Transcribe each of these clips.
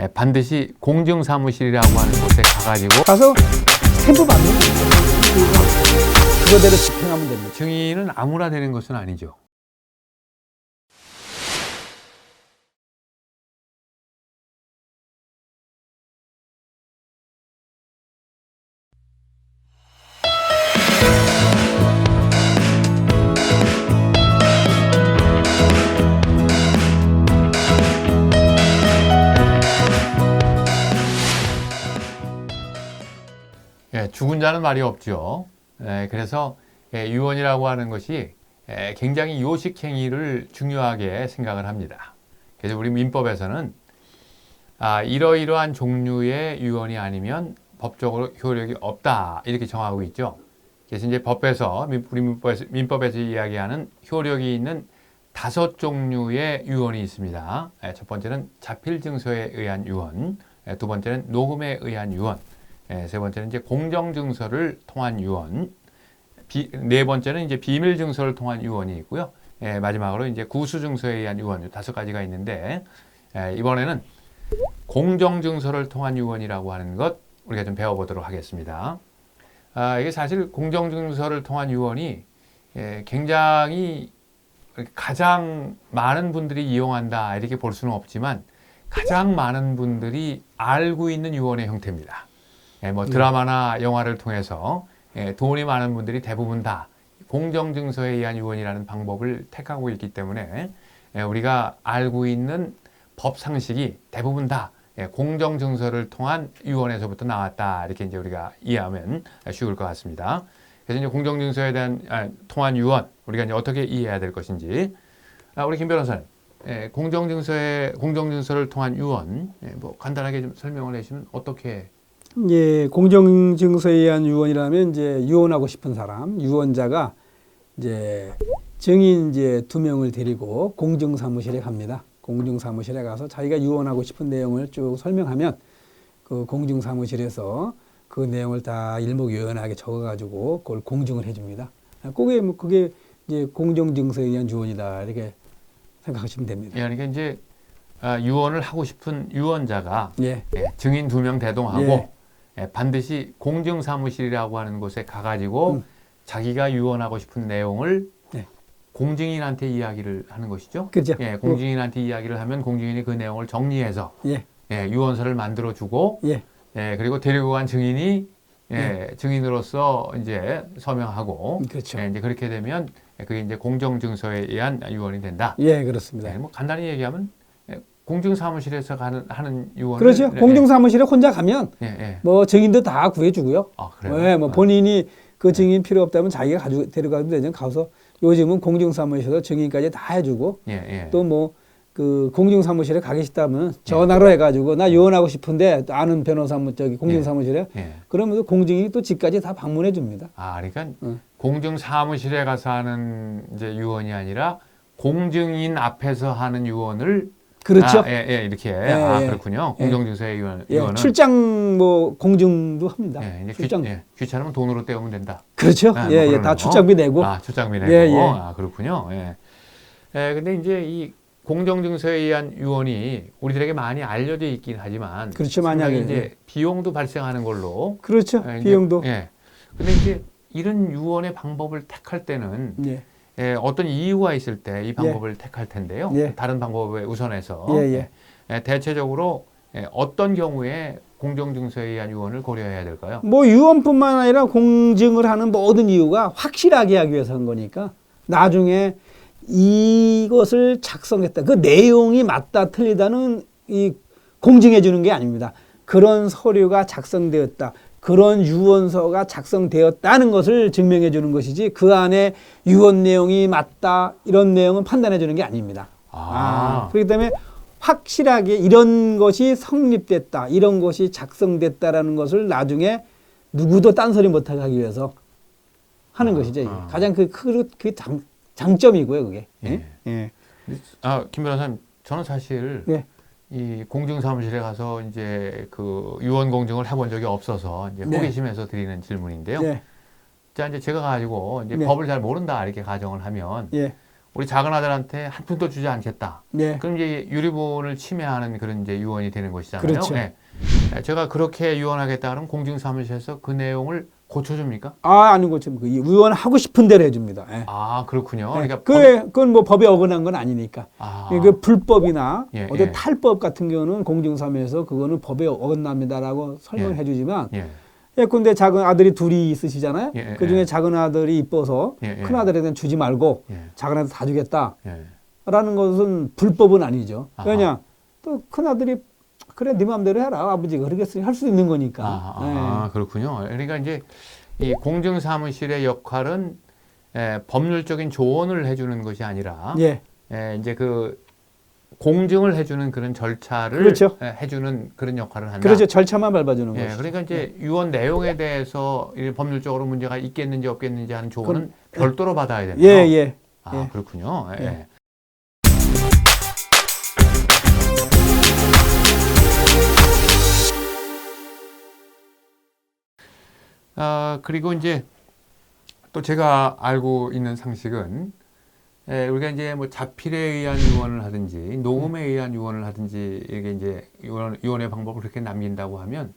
예, 반드시 공증사무실이라고 하는 곳에 가가지고 가서 스탬프 받는 거예요. 그거대로 집행하면 됩니다. 증인은 아무나 되는 것은 아니죠. 죽은 자는 말이 없죠. 예, 그래서 예, 유언이라고 하는 것이 예, 굉장히 요식 행위를 중요하게 생각을 합니다. 그래서 우리 민법에서는 아, 이러이러한 종류의 유언이 아니면 법적으로 효력이 없다 이렇게 정하고 있죠. 그래서 이제 법에서 민- 우리 민법에서, 민법에서 이야기하는 효력이 있는 다섯 종류의 유언이 있습니다. 예, 첫 번째는 자필 증서에 의한 유언, 예, 두 번째는 녹음에 의한 유언, 예, 세 번째는 이제 공정 증서를 통한 유언, 비- 네 번째는 이제 비밀 증서를 통한 유언이 있고요. 예, 마지막으로 이제 구수 증서에 의한 유언 이 다섯 가지가 있는데 예, 이번에는 공정 증서를 통한 유언이라고 하는 것 우리가 좀 배워보도록 하겠습니다. 아, 이게 사실 공정 증서를 통한 유언이 예, 굉장히 가장 많은 분들이 이용한다 이렇게 볼 수는 없지만 가장 많은 분들이 알고 있는 유언의 형태입니다. 예, 뭐 드라마나 영화를 통해서 예, 돈이 많은 분들이 대부분 다 공정증서에 의한 유언이라는 방법을 택하고 있기 때문에 예, 우리가 알고 있는 법 상식이 대부분 다 예, 공정증서를 통한 유언에서부터 나왔다. 이렇게 이제 우리가 이해하면 쉬울 것 같습니다. 그래서 이제 공정증서에 대한 아, 통한 유언 우리가 이제 어떻게 이해해야 될 것인지. 아, 우리 김 변호사님 예, 공정증서에 공정증서를 통한 유언 예, 뭐 간단하게 좀 설명을 해주시면 어떻게 예, 공정증서에 의한 유언이라면 이제 유언하고 싶은 사람, 유언자가 이제 증인 이제 두 명을 데리고 공증사무실에 갑니다. 공증사무실에 가서 자기가 유언하고 싶은 내용을 쭉 설명하면 그 공증사무실에서 그 내용을 다 일목요연하게 적어가지고 그걸 공증을 해줍니다. 그게 뭐 그게 이제 공정증서에 의한 유언이다 이렇게 생각하시면 됩니다. 예, 그러니까 이제 아, 유언을 하고 싶은 유언자가 예, 예, 증인 두 명 대동하고 예, 반드시 공증사무실이라고 하는 곳에 가가지고 음. 자기가 유언하고 싶은 내용을 네. 공증인한테 이야기를 하는 것이죠. 그죠? 예, 공증인한테 이야기를 하면 공증인이 그 내용을 정리해서 예, 예, 유언서를 만들어 주고 예, 예, 그리고 데리고 간 증인이 예, 증인으로서 이제 서명하고 그렇죠. 예, 이제 그렇게 되면 그게 이제 공정증서에 의한 유언이 된다. 예, 그렇습니다. 네, 뭐 간단히 얘기하면 예, 공증사무실에서 가는 하는 유언을 그렇죠. 네, 공증사무실에 혼자 가면 예, 예. 뭐 증인도 다 구해주고요. 아 그래요? 네, 뭐 아, 본인이 그 증인 필요 없다면 자기가 가지고 데려가도 되죠. 가서 요즘은 공증사무실에서 증인까지 다 해주고 예, 예. 또뭐 그 공증사무실에 가기 싫다면 전화로 해가지고 나 요원하고 싶은데 아는 변호사무 저기 공증사무실에 예. 그러면서 공증인이 또 집까지 다 방문해 줍니다. 아, 그러니까 응. 공증사무실에 가서 하는 이제 유언이 아니라 공증인 앞에서 하는 유언을 그렇죠. 아, 예, 예, 이렇게 아 예. 그렇군요. 예. 공정증서의 유언, 예, 출장 뭐 공증도 합니다. 예, 이제 출장. 귀, 예, 귀찮으면 돈으로 때우면 된다. 그렇죠. 아, 뭐 예, 예, 그러는 다 거. 출장비 내고. 아, 출장비 내고. 예, 예. 아, 그렇군요. 예. 예, 근데 이제 이 공정증서에 의한 유언이 우리들에게 많이 알려져 있긴 하지만 그렇죠, 만약에. 이제 비용도 발생하는 걸로 그렇죠. 예, 이제, 비용도. 예. 근데 이제 이런 유언의 방법을 택할 때는 예. 예, 어떤 이유가 있을 때 이 방법을 택할 텐데요. 예. 다른 방법에 우선해서 예, 예. 예, 대체적으로 예, 어떤 경우에 공정증서에 의한 유언을 고려해야 될까요? 뭐 유언뿐만 아니라 공증을 하는 모든 이유가 확실하게 하기 위해서 한 거니까 나중에 이것을 작성했다. 그 내용이 맞다 틀리다는 이 공증해 주는 게 아닙니다. 그런 서류가 작성되었다. 그런 유언서가 작성되었다는 것을 증명해 주는 것이지 그 안에 유언 내용이 맞다 이런 내용은 판단해 주는 게 아닙니다. 아. 그렇기 때문에 확실하게 이런 것이 성립됐다, 이런 것이 작성됐다라는 것을 나중에 누구도 딴소리 못하게 하기 위해서 하는 아, 것이죠. 아. 가장 그, 그, 그 장, 장점이고요, 그게. 예. 예. 아, 김 변호사님, 저는 사실 예. 이 공증사무실에 가서 이제 그 유언 공증을 해본 적이 없어서 이제 네. 호기심에서 드리는 질문인데요. 예. 자, 이제 제가 가지고 이제 네. 법을 잘 모른다 이렇게 가정을 하면 예. 우리 작은 아들한테 한 푼도 주지 않겠다. 네. 그럼 이제 유리본을 침해하는 그런 이제 유언이 되는 것이잖아요. 그렇죠. 예. 예, 제가 그렇게 유언하겠다 그러면 공증사무실에서 그 내용을 고쳐줍니까? 아, 아니고 지금 그 의원 하고 싶은 대로 해줍니다. 예. 아 그렇군요. 네. 그러니까 그게 그건 뭐 법에 어긋난 건 아니니까. 아, 그 불법이나 예, 어떤 예. 탈법 같은 경우는 공증사무에서 그거는 법에 어긋납니다라고 설명해 주지만 예, 예컨대 작은 아들이 둘이 있으시잖아요. 예, 예, 그 중에 예. 작은 아들이 이뻐서 예, 예. 큰 아들한테는 주지 말고 예, 작은 아들 다 주겠다. 예. 라는 것은 불법은 아니죠. 아하. 왜냐? 또 큰 아들이 그래 네 마음대로 해라. 아버지가 그러겠으니 할 수 있는 거니까. 아, 아, 그렇군요. 그러니까 이제 이 공증 사무실의 역할은 에, 법률적인 조언을 해주는 것이 아니라 예. 에, 이제 그 공증을 해주는 그런 절차를 그렇죠. 에, 해주는 그런 역할을 한다. 그렇죠. 절차만 밟아주는 예, 거죠. 그러니까 이제 유언 내용에 대해서 이 법률적으로 문제가 있겠는지 없겠는지 하는 조언은 별도로 받아야 되나요? 예, 예. 아, 예. 그렇군요. 예. 예. 아, 그리고 이제 또 제가 알고 있는 상식은 예, 우리가 이제 뭐 자필에 의한 유언을 하든지 녹음에 의한 유언을 하든지 이게 이제 유언, 유언의 방법을 그렇게 남긴다고 하면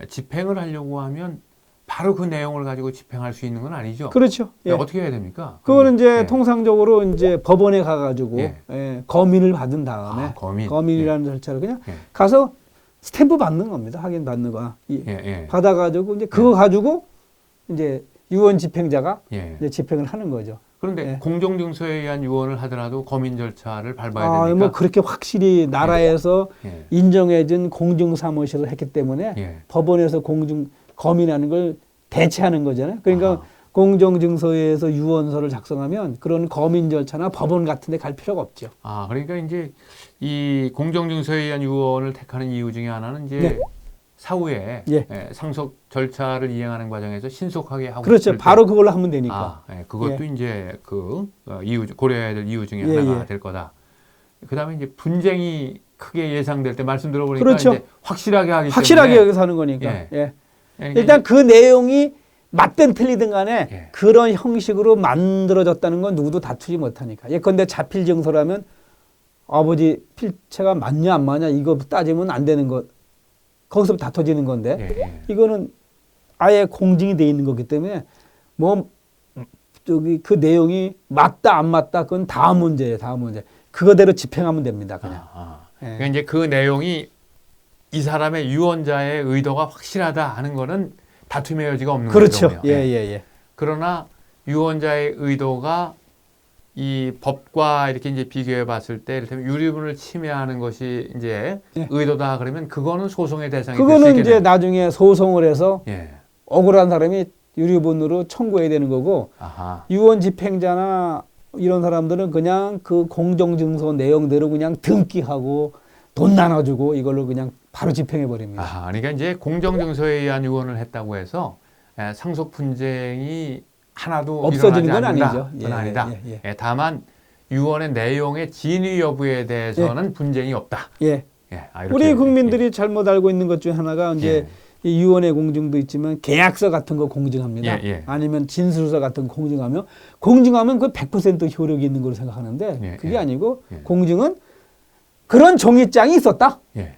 예, 집행을 하려고 하면 바로 그 내용을 가지고 집행할 수 있는 건 아니죠. 그렇죠. 예. 어떻게 해야 됩니까? 그거는 이제 예. 통상적으로 이제 법원에 가가지고 예. 예, 검인을 받은 다음에 아, 검인. 검인이라는 절차를 그냥 예. 가서 스탬프 받는 겁니다. 확인 받는 거. 이- 예, 예. 받아가지고 이제 그거 가지고 이제 유언 집행자가 예. 이제 집행을 하는 거죠. 그런데 예. 공정증서에 의한 유언을 하더라도 검인 절차를 밟아야 아, 되니까. 뭐 그렇게 확실히 나라에서 예. 인정해준 공증사무실을 했기 때문에 예. 법원에서 공증 검인하는 걸 대체하는 거잖아요. 그러니까 아하. 공정증서에서 유언서를 작성하면 그런 검인 절차나 법원 같은 데 갈 필요가 없죠. 아, 그러니까 이제 이 공정증서에 의한 유언을 택하는 이유 중에 하나는 이제 네. 사후에 예. 예, 상속 절차를 이행하는 과정에서 신속하게 하고 그렇죠. 바로 그걸로 하면 되니까. 아, 예, 그것도 이제 그 어, 이유 고려해야 될 이유 중에 예, 하나가 예. 될 거다. 그다음에 이제 분쟁이 크게 예상될 때 말씀 들어보니까 그렇죠. 이제 확실하게 하기 확실하게 때문에 여기서 하는 거니까. 예. 예. 그러니까 일단 그 내용이 맞든 틀리든 간에 예. 그런 형식으로 만들어졌다는 건 누구도 다투지 못하니까. 예컨대 자필 증서라면 아버지 필체가 맞냐 안 맞냐 이거 따지면 안 되는 것. 거기서 다퉈지는 건데 예, 예. 이거는 아예 공증이 돼 있는 거기 때문에 뭐 저기 그 내용이 맞다 안 맞다 그건 다음 문제예요. 다음 문제. 그거대로 집행하면 됩니다. 그냥. 아, 아. 예. 그러니까 이제 그 내용이 이 사람의 유언자의 의도가 확실하다 하는 거는 다툼의 여지가 없는 그렇죠. 거죠. 예, 예, 예. 그러나 유언자의 의도가 이 법과 이렇게 이제 비교해 봤을 때 이를테면 유리분을 침해하는 것이 이제 예. 의도다 그러면 그거는 소송의 대상이 그거는. 이제 나중에 소송을 해서 예. 억울한 사람이 유리본으로 청구해야 되는 거고 아하. 유언 집행자나 이런 사람들은 그냥 그 공정 증서 내용대로 그냥 등기하고 돈 나눠주고 이걸로 그냥 바로 집행해 버립니다. 아하. 그러니까 이제 공정증서에 의한 유언을 했다고 해서 예, 상속 분쟁이 하나도 없어지는 건 않는다. 아니죠. 그건 예, 아니다. 예, 예. 예, 다만 유언의 내용의 진위 여부에 대해서는 분쟁이 없다. 예. 예, 아, 우리 국민들이 잘못 알고 있는 것 중에 하나가 예. 이제 이 유언의 공증도 있지만 계약서 같은 거 공증합니다. 예, 예. 아니면 진술서 같은 거 공증하면 공증하면 그 100% 효력이 있는 걸로 생각하는데 예, 그게 예. 아니고 예. 공증은 그런 종이장이 있었다. 예.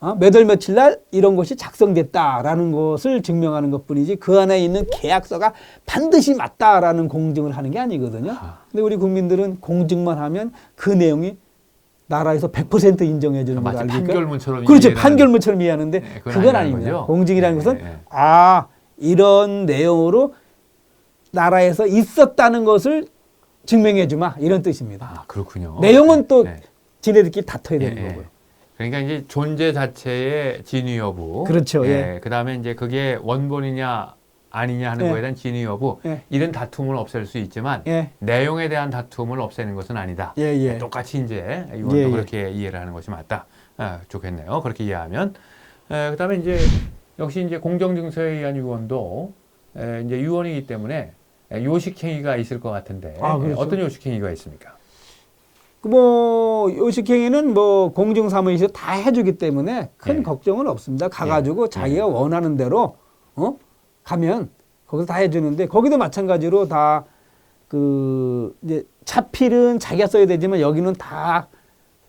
어? 몇월 며칠 날 이런 것이 작성됐다라는 것을 증명하는 것뿐이지 그 안에 있는 계약서가 반드시 맞다라는 공증을 하는 게 아니거든요. 아. 근데 우리 국민들은 공증만 하면 그 내용이 나라에서 100% 인정해 주는 걸 마치 알니까 판결문처럼 그렇죠. 판결문처럼 이해하는데 예, 그건 그건 아닙니다. 공증이라는 예, 것은 예. 아 이런 내용으로 나라에서 있었다는 것을 증명해 주마 이런 뜻입니다. 아, 그렇군요. 내용은 또 예. 지네들끼리 다퉈야 예, 되는 예. 거고요. 그러니까 이제 존재 자체의 진위 여부. 그렇죠, 예. 그다음에 이제 그게 원본이냐 아니냐 하는 예. 거에 대한 진위 여부. 예. 이런 다툼은 없앨 수 있지만 예, 내용에 대한 다툼을 없애는 것은 아니다. 예, 예. 똑같이 이제 이원도 예, 예. 그렇게 이해를 하는 것이 맞다. 아, 좋겠네요. 그렇게 이해하면. 에, 그다음에 이제 역시 이제 공정증서에 의한 유언도 에, 이제 유언이기 때문에 에, 요식행위가 있을 것 같은데 아, 에, 그렇죠. 어떤 요식행위가 있습니까? 그뭐 요식행위는 뭐 공중사무실에서 다 해주기 때문에 큰 예. 걱정은 없습니다. 가가지고 자기가 원하는 대로 어 가면 거기서 다 해주는데 거기도 마찬가지로 다 그 이제 차필은 자기가 써야 되지만 여기는 다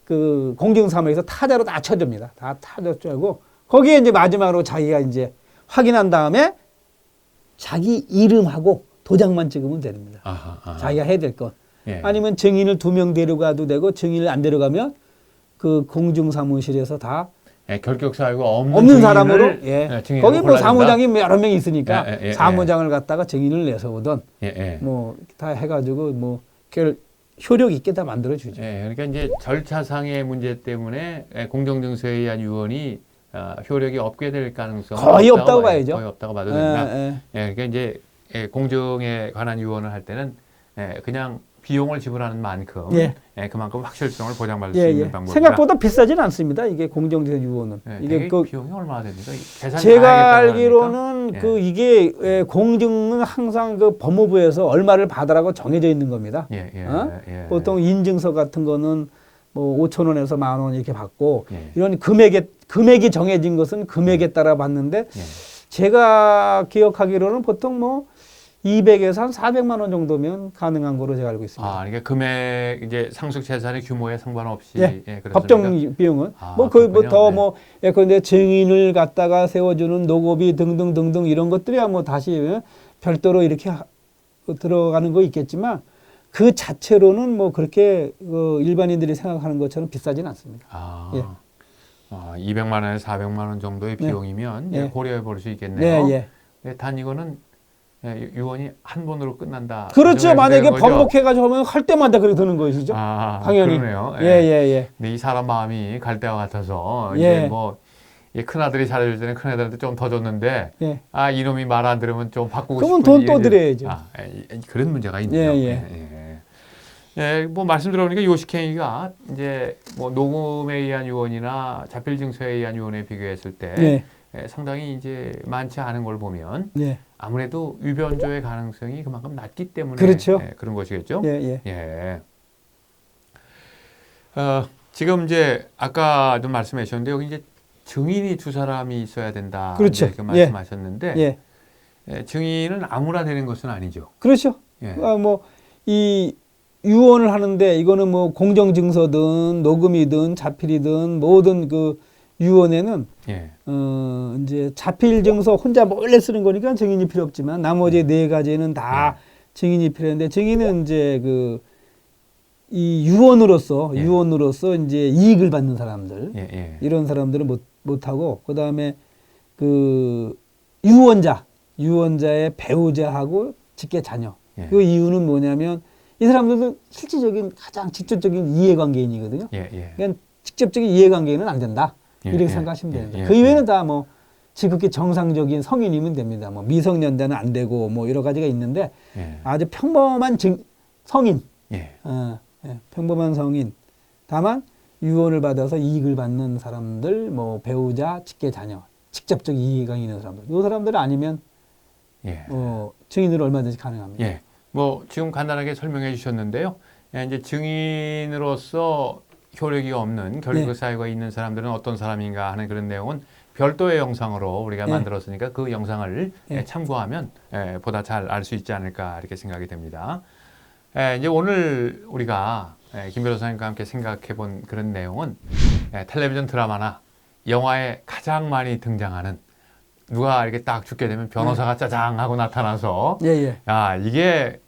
그 공정사무에서 타자로 다 쳐줍니다. 다 타자 쳐고 거기에 이제 마지막으로 자기가 이제 확인한 다음에 자기 이름하고 도장만 찍으면 됩니다. 아하, 아하. 자기가 해야 될 것. 예. 아니면 증인을 두 명 데려가도 되고 증인을 안 데려가면 그 공중 사무실에서 다 예, 결격 사유가 없는, 없는 사람으로 예. 예, 거기 뭐? 사무장이 여러 명 있으니까 예, 예, 예, 사무장을 갖다가 증인을 내서 오던 예, 예. 뭐다 해가지고 뭐 결 효력 있게 다 만들어 주죠. 예, 그러니까 이제 절차상의 문제 때문에 예, 공정증서에 의한 유언이 어, 효력이 없게 될 가능성 거의 없다고 봐야죠. 거의 없다고 봐도 된다. 예, 예. 예, 그러니까 이제 예, 공정에 관한 유언을 할 때는 예, 그냥 비용을 지불하는 만큼 예. 예, 그만큼 확실성을 보장받을 수 예, 있는 예. 방법이다. 생각보다 비싸진 않습니다. 이게 공정제 유언은 예, 이게 그 비용이 얼마나 됩니까? 계산 제가 알기로는? 그 이게 예, 공증은 항상 그 법무부에서 얼마를 받으라고 정해져 있는 겁니다. 예, 예, 어? 예. 보통 인증서 같은 거는 뭐 5천 원에서 만 원 이렇게 받고 예, 이런 금액에 금액이 정해진 것은 금액에 따라 받는데 예. 제가 기억하기로는 보통 뭐 200에서 한 400만 원 정도면 가능한 거로 제가 알고 있습니다. 아, 그러니까 금액 이제 상속 재산의 규모에 상관없이 예, 예? 법정 비용은 아, 뭐그뭐 네. 뭐 예컨대 증인을 갖다가 세워주는 노고비 등등 등등 이런 것들이야 뭐 다시 별도로 이렇게 하- 들어가는 거 있겠지만 그 자체로는 뭐 그렇게 그 일반인들이 생각하는 것처럼 비싸진 않습니다. 아, 예. 아 200만 원에서 400만 원 정도의 네. 비용이면 예. 예, 고려해 볼 수 있겠네요. 네, 예. 예, 단 이거는 예, 유언이 한 번으로 끝난다. 그렇죠. 만약에 되는? 번복해가지고 하면 할 때마다 그렇게 드는 것이죠. 아, 당연히. 그러네요. 예, 예, 예. 근데 이 사람 마음이 갈 때와 같아서 예. 이제 뭐이 큰아들이 잘해줄 때는 큰 아들한테 좀 더 줬는데 예. 아 이놈이 말 안 들으면 좀 바꾸고 그러면 돈또 이런- 드려야죠. 아, 예, 예, 그런 문제가 있네요. 예, 예. 예, 예. 예, 뭐 말씀 들어보니까 요식행위가 이제 뭐 녹음에 의한 유언이나 자필 증서에 의한 유언에 비교했을 때 예. 예, 상당히 이제 많지 않은 걸 보면 예. 아무래도 위변조의 가능성이 그만큼 낮기 때문에 그렇죠. 예, 그런 것이겠죠. 예, 예. 예. 어, 지금 이제 아까도 말씀해 주셨는데 여기 이제 증인이 두 사람이 있어야 된다. 그렇죠. 이렇게 예. 말씀하셨는데 예. 예, 증인은 아무나 되는 것은 아니죠. 그렇죠. 예. 아, 뭐이 유언을 하는데 이거는 뭐 공정 증서든 녹음이든 자필이든 모든 그 유언에는 예. 어 이제 자필 증서 혼자 몰래 쓰는 거니까 증인이 필요 없지만 나머지 네 가지는 다 증인이 필요한데 증인은 이제 그 이 유언으로서 예. 유언으로서 이제 이익을 받는 사람들 예, 예. 이런 사람들은 못 못하고 그 다음에 그 유언자 유언자의 배우자하고 직계 자녀 예. 그 이유는 뭐냐면 이 사람들도 실질적인 가장 직접적인 이해관계인이거든요. 예, 예. 그러니까 직접적인 이해관계는 안 된다 예, 이렇게 예, 생각하시면 예, 됩니다. 예, 그 이외에는 예. 다뭐 지극히 정상적인 성인이면 됩니다. 뭐 미성년자는 안 되고 뭐 여러 가지가 있는데 예. 아주 평범한 증, 성인, 예. 어, 예, 평범한 성인. 다만 유언을 받아서 이익을 받는 사람들, 뭐 배우자, 직계 자녀, 직접적 이해가 있는 사람들. 이 사람들 아니면 예. 어, 증인으로 얼마든지 가능합니다. 예. 뭐 지금 간단하게 설명해 주셨는데요. 예, 이제 증인으로서 효력이 없는 결국 네. 사유가 있는 사람들은 어떤 사람인가 하는 그런 내용은 별도의 영상으로 우리가 네. 만들었으니까 그 영상을 네. 예, 참고하면 예, 보다 잘 알 수 있지 않을까 이렇게 생각이 됩니다. 예, 이제 오늘 우리가 예, 김 변호사님과 함께 생각해 본 그런 내용은 예, 텔레비전 드라마나 영화에 가장 많이 등장하는 누가 이렇게 딱 죽게 되면 변호사가 짜장 하고 나타나서 예, 예. 야 이게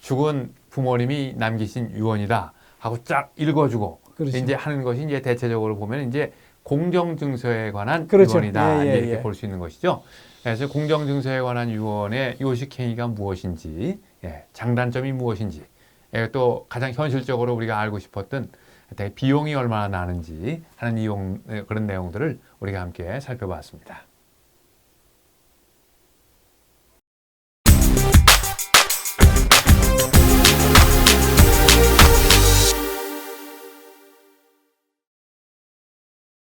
죽은 부모님이 남기신 유언이다 하고 쫙 읽어주고 그렇죠. 이제 하는 것이 이제 대체적으로 보면 이제 공정증서에 관한 그렇죠. 유언이다 예, 예, 이렇게 예. 볼수 있는 것이죠. 그래서 공정증서에 관한 유언의 요식 행위가 무엇인지, 예, 장단점이 무엇인지, 예, 또 가장 현실적으로 우리가 알고 싶었던 비용이 얼마나 나는지 하는 이용 예, 그런 내용들을 우리가 함께 살펴봤습니다.